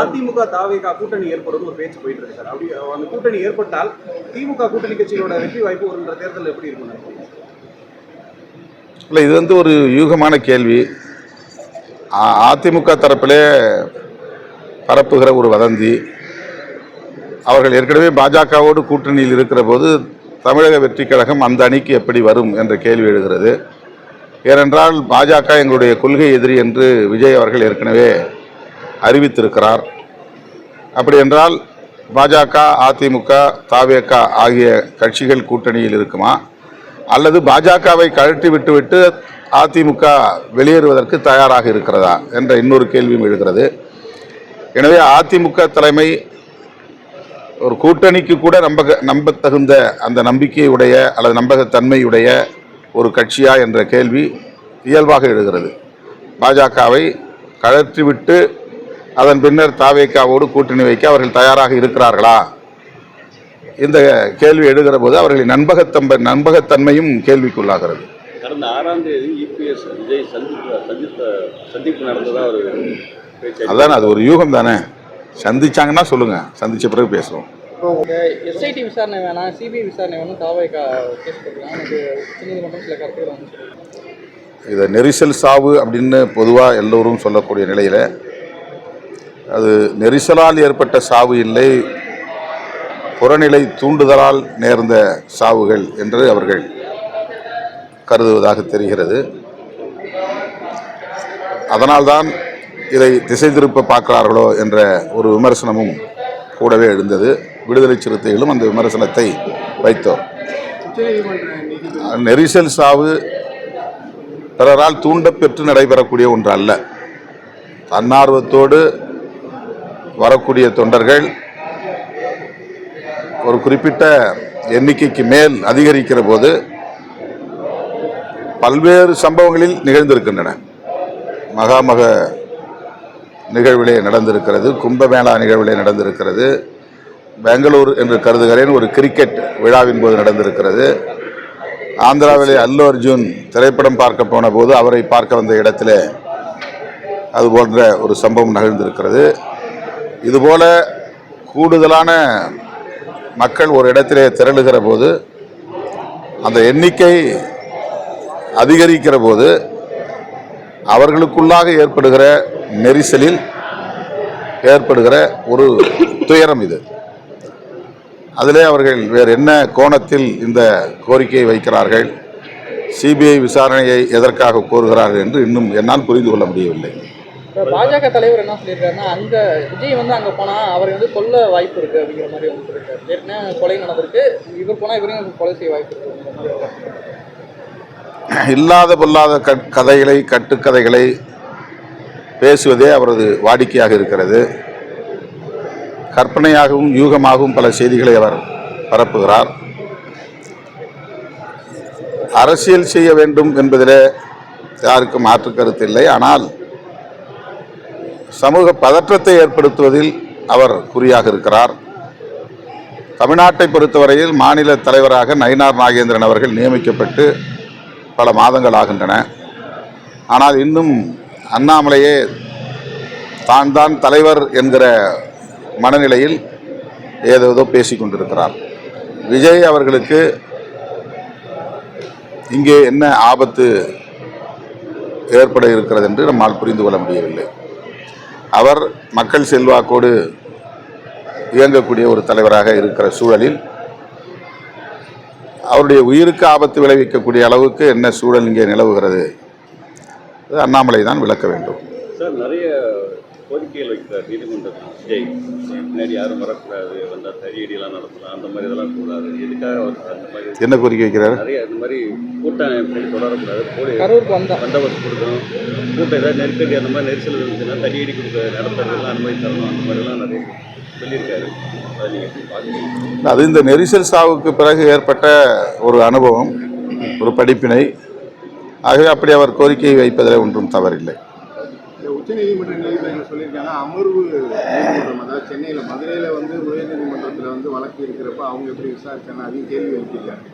அதிமுக தாவேகா கூட்டணி ஏற்படுறது ஒரு பேச்சு போயிட்டு இருக்கு சார். அப்படி அந்த கூட்டணி ஏற்பட்டால் திமுக கூட்டணி கட்சிகளோட வெற்றி வாய்ப்பு வருகின்ற தேர்தல் எப்படி இருக்கும் இல்லை இது வந்து ஒரு யூகமான கேள்வி. அதிமுக தரப்பிலே பரப்புகிற ஒரு வதந்தி. அவர்கள் ஏற்கனவே பாஜகவோடு கூட்டணியில் இருக்கிற போது தமிழக வெற்றிக் கழகம் அந்த அணிக்கு எப்படி வரும் என்ற கேள்வி எழுகிறது. ஏனென்றால் பாஜக எங்களுடைய கொள்கை எதிரி என்று விஜய் அவர்கள் ஏற்கனவே அறிவித்திருக்கிறார். அப்படி என்றால் பாஜக அதிமுக தாவேக ஆகிய கட்சிகள் கூட்டணியில் இருக்குமா? அல்லது பாஜகவை கழட்டி விட்டுவிட்டு அதிமுக வெளியேறுவதற்கு தயாராக இருக்கிறதா என்ற இன்னொரு கேள்வியும் எழுகிறது. எனவே அதிமுக தலைமை ஒரு கூட்டணிக்கு கூட நம்ப நம்பத்தகுந்த அந்த நம்பிக்கையுடைய அல்லது நம்பகத்தன்மையுடைய ஒரு கட்சியா என்ற கேள்வி இயல்பாக எழுகிறது. பாஜகவை கழற்றிவிட்டு அதன் பின்னர் தாவேக்காவோடு கூட்டணி வைக்க அவர்கள் தயாராக இருக்கிறார்களா? இந்த கேள்வி எழுகிற போது அவர்களின் நண்பகத்தம்ப நண்பகத்தன்மையும் கேள்விக்குள்ளாகிறது. கடந்த ஆறாம் தேதி இபிஎஸ் விஜய் சந்திப்பு சந்தித்த சந்திப்பு நடந்ததா ஒரு அதான் அது ஒரு யூகம் தானே. சந்திச்சாங்கன்னா சொல்லுங்க. சந்திச்ச பிறகு பேசுவோம். எஸ்ஐடி விசாரணை வேணாம் சிபிஐ விசாரணை வேணும் தாவைக்கா கேஸ் எனக்கு உச்சநீதிமன்றம் சில கருத்துக்கள் இதை நெரிசல் சாவு அப்படின்னு பொதுவாக எல்லோரும் சொல்லக்கூடிய நிலையில் அது நெரிசலால் ஏற்பட்ட சாவு இல்லை புறநிலை தூண்டுதலால் நேர்ந்த சாவுகள் என்று அவர்கள் கருதுவதாக தெரிகிறது. அதனால்தான் இதை திசை திருப்ப பார்க்கிறார்களோ என்ற ஒரு விமர்சனமும் கூடவே எழுந்தது. விடுதலை சிறுத்தைகளும் அந்த விமர்சனத்தை வைத்தோம். நெரிசல் சாவு பிறரால் தூண்டப்பெற்று நடைபெறக்கூடிய ஒன்று அல்ல தன்னார்வத்தோடு வரக்கூடிய தொண்டர்கள் ஒரு குறிப்பிட்ட எண்ணிக்கைக்கு மேல் அதிகரிக்கிற போது பல்வேறு சம்பவங்களில் நிகழ்ந்திருக்கின்றன. மகாமக நிகழ்விலே நடந்திருக்கிறது கும்பமேளா நிகழ்விலே நடந்திருக்கிறது பெங்களூர் என்று கருதுகிறேன் ஒரு கிரிக்கெட் விழாவின் போது நடந்திருக்கிறது. ஆந்திராவிலே அல்லு அர்ஜுன் திரைப்படம் பார்க்க போன போது அவரை பார்க்க வந்த இடத்திலே அது போன்ற ஒரு சம்பவம் நிகழ்ந்திருக்கிறது. இதுபோல கூடுதலான மக்கள் ஒரு இடத்திலே திரளுகிற போது அந்த எண்ணிக்கை அதிகரிக்கிற போது அவர்களுக்குள்ளாக ஏற்படுகிற நெரிசலில் ஏற்படுகிற ஒரு துயரம் இது. அதிலே அவர்கள் வேறு என்ன கோணத்தில் இந்த கோரிக்கையை வைக்கிறார்கள்? சிபிஐ விசாரணையை எதற்காக கோருகிறார்கள் என்று இன்னும் என்னால் புரிந்து கொள்ள முடியவில்லை. பாஜக தலைவர் என்ன சொல்லியிருக்காருன்னா அந்த விஜய் வந்து அங்கே போனால் அவர் வந்து கொல்ல வாய்ப்பு இருக்குது அப்படிங்கிற மாதிரி வந்து சொல்லியிருக்காரு. ஏற்கனவே கொலை நடந்திருக்கு. இவர் போனால் இவரையும் கொலை செய்ய வாய்ப்பு இருக்கு இல்லாத பொல்லாத கட் கதைகளை கட்டுக்கதைகளை பேசுவதே அவரது வாடிக்கையாக இருக்கிறது. கற்பனையாகவும் யூகமாகவும் பல செய்திகளை அவர் பரப்புகிறார். அரசியல் செய்ய வேண்டும் என்பதிலே யாருக்கும் மாற்று கருத்து இல்லை. ஆனால் சமூக பதற்றத்தை ஏற்படுத்துவதில் அவர் குறியாக இருக்கிறார். தமிழ்நாட்டை பொறுத்தவரையில் மாநில தலைவராக நயினார் நாகேந்திரன் அவர்கள் நியமிக்கப்பட்டு பல மாதங்கள் ஆகின்றன. ஆனால் இன்னும் அண்ணாமலையே தான் தான் தலைவர் என்கிற மனநிலையில் ஏதேதோ பேசிக் கொண்டிருக்கிறார். விஜய் அவர்களுக்கு இங்கே என்ன ஆபத்து ஏற்பட இருக்கிறது என்று நம்மால் புரிந்து கொள்ள முடியவில்லை. அவர் மக்கள் செல்வாக்கோடு இயங்கக்கூடிய ஒரு தலைவராக இருக்கிற சூழலில் அவருடைய உயிருக்கு ஆபத்து விளைவிக்கக்கூடிய அளவுக்கு என்ன சூழல் இங்கே நிலவுகிறது அண்ணாமலை தான் விளக்க வேண்டும். சார் நிறைய கோரிக்கைகள் வைக்கிறார் நீதிமன்றத்தில் விஜய் பின்னாடி யாரும் வரக்கூடாது வந்தால் தடியடியெல்லாம் நடத்தலாம் அந்த மாதிரி இதெல்லாம் கூடாது. எதுக்காக அவர் அந்த மாதிரி என்ன கோரிக்கை வைக்கிறார்? நிறைய இந்த மாதிரி கூட்டம் பின்னாடி தொடரக்கூடாது. போலி கரூருக்கு வந்தா. பந்தோபஸ்து கொடுக்கணும். கூட்டம் ஏதாவது நெருக்கடி அந்த மாதிரி நெரிசல் இருந்துச்சுன்னா தடியடி கொடுக்க நடத்துறதுலாம் அனுமதி தரணும். அந்த மாதிரிலாம் நிறைய சொல்லியிருக்காரு. அதை இந்த நெரிசல் சாவுக்கு பிறகு ஏற்பட்ட ஒரு அனுபவம் ஒரு படிப்பினை. ஆகவே அப்படி அவர் கோரிக்கை வைப்பதில் ஒன்றும் தவறில்லை. உச்சநீதிமன்ற நீதிபதிகள் சொல்லியிருக்காங்க அமர்வு நீதிமன்றம் அதாவது சென்னையில் மதுரையில் வந்து உயர்நீதிமன்றத்தில் வந்து வழக்கு இருக்கிறப்ப அவங்க எப்படி விசாரிச்சாங்க அதையும் கேள்வி எழுப்பியிருக்காங்க.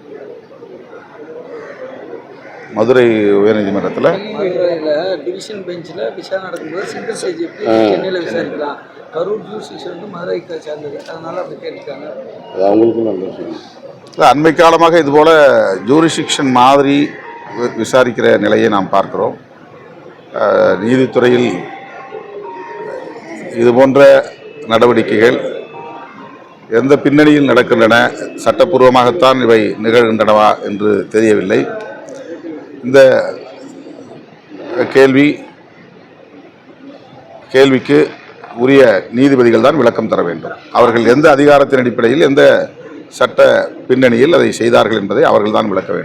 மதுரை உயர்நீதிமன்றத்தில்? மதுரையில் டிவிஷன் பெஞ்சில் விசாரணை நடக்கும்போது சிங்கிள் ஸ்டேஜ் எப்படி சென்னையில் விசாரிக்கலாம்? கரூர் ஜூரிஸ்டிக்ஷன் வந்து மதுரைக்கு சேர்ந்தது. அதனால அப்படி கேட்டிருக்காங்க. அது அவங்களுக்கும் நல்ல அண்மை காலமாக இதுபோல் ஜூரிசிக்ஷன் மாதிரி விசாரிக்கிற நிலையை நாம் பார்க்கிறோம். நீதித்துறையில் இது போன்ற நடவடிக்கைகள் எந்த பின்னணியில் நடக்கின்றன? சட்டப்பூர்வமாகத்தான் இவை நிகழ்கின்றனவா என்று தெரியவில்லை. இந்த கேள்வி கேள்விக்கு உரிய நீதிபதிகள் தான் விளக்கம் தர வேண்டும். அவர்கள் எந்த அதிகாரத்தின் அடிப்படையில் எந்த சட்ட பின்னணியில் அதை செய்தார்கள் என்பதை அவர்கள் தான் விளக்க வேண்டும்.